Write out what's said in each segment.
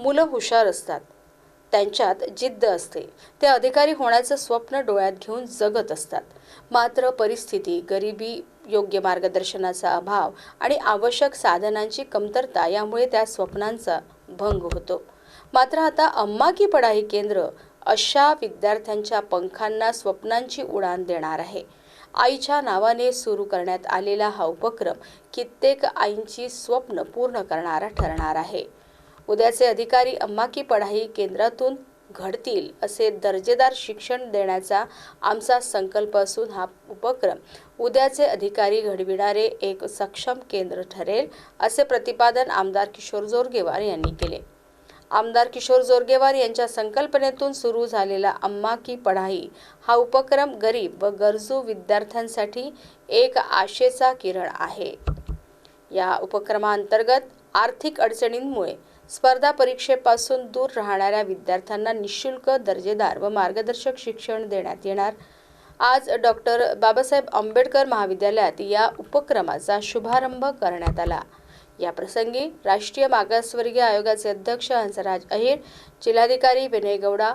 मुलं हुशार असतात. त्यांच्यात जिद्द असते. ते अधिकारी होण्याचं स्वप्न डोळ्यात घेऊन जगत असतात. मात्र परिस्थिती गरिबी योग्य मार्गदर्शनाचा अभाव आणि आवश्यक साधनांची कमतरता यामुळे त्या स्वप्नांचा भंग होतो. मात्र आता अम्मा की पढाई केंद्र अशा विद्यार्थ्यांच्या पंखांना स्वप्नांची उडान देणार आहे. आईच्या नावाने सुरू करण्यात आलेला हा उपक्रम कित्येक आईंची स्वप्न पूर्ण करणारा ठरणार आहे. उद्याचे अधिकारी अम्मा की पढाई केंद्रातून घडतील असे दर्जेदार शिक्षण देण्याचा आमचा संकल्प असून हा उपक्रम उद्याचे अधिकारी घडविणारे एक सक्षम केंद्र ठरेल असे प्रतिपादन आमदार किशोर जोरगेवार यांनी केले. आमदार किशोर जोरगेवार यांच्या संकल्पनेतून सुरू झालेला अम्मा की पढाई हा उपक्रम गरीब व गरजू विद्यार्थ्यांसाठी एक आशेचा किरण आहे. या उपक्रमाअंतर्गत आर्थिक अडचणींमुळे स्पर्धा परीक्षेपासून दूर राहणाऱ्या विद्यार्थ्यांना निशुल्क दर्जेदार व मार्गदर्शक शिक्षण देण्यात येणार. आज डॉक्टर बाबासाहेब आंबेडकर महाविद्यालयात या उपक्रमाचा शुभारंभ करण्यात आला. याप्रसंगी राष्ट्रीय मागासवर्गीय आयोगाचे अध्यक्ष हंसराज अहिर जिल्हाधिकारी विनय गौडा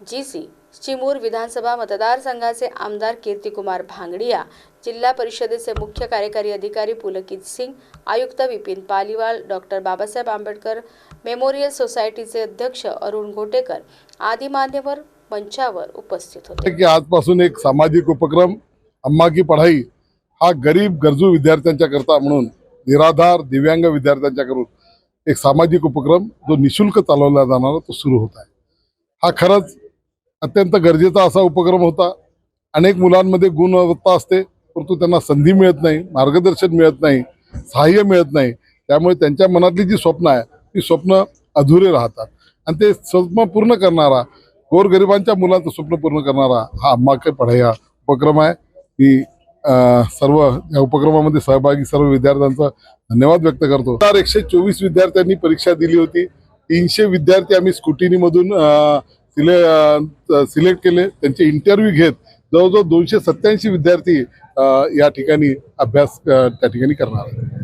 जी सी चिमूर विधानसभा मतदारसंघाचे आमदार कीर्तिकुमार भांगडिया जिल्हा परिषदेचे मुख्य कार्यकारी अधिकारी पुलकित सिंग आयुक्त विपिन पालिवाल डॉक्टर बाबासाहेब आंबेडकर मेमोरियल सोसायटीचे अध्यक्ष अरुण घोटेकर आदी मान्यवर मंचावर उपस्थित होते. की आजपासून एक सामाजिक उपक्रम अम्मा की पढाई हा गरीब गरजू विद्यार्थ्यांच्या करता म्हणून निराधार दिव्यांग विद्यार्थ्यांच्या करून एक सामाजिक उपक्रम जो निशुल्क चालवला जाणारा तो सुरू होत आहे. हा खरंच अत्यंत गरजेचा असा उपक्रम होता. अनेक मुलांमध्ये गुणवत्ता असते परंतु त्यांना संधी मिळत नाही मार्गदर्शन मिळत नाही सहाय्य मिळत नाही. त्यामुळे त्यांच्या मनातली जी स्वप्न आहे ती स्वप्न अधुरे राहतात. आणि ते स्वप्न पूर्ण करणारा गोरगरिबांच्या मुलांचं स्वप्न पूर्ण करणारा हा अम्मा के पढाई हा उपक्रम आहे. की सर्व या उपक्रमामध्ये सहभागी सर्व विद्यार्थ्यांचा धन्यवाद व्यक्त करतो. चार एकशे चोवीस विद्यार्थ्यांनी परीक्षा दिली होती. तीनशे विद्यार्थी आम्ही स्कुटीनीमधून सिले सिलेक्ट केले त्यांचे इंटरव्ह्यू घेत जवळजवळ दोनशे सत्याऐंशी विद्यार्थी या ठिकाणी अभ्यास त्या ठिकाणी करणार आहेत.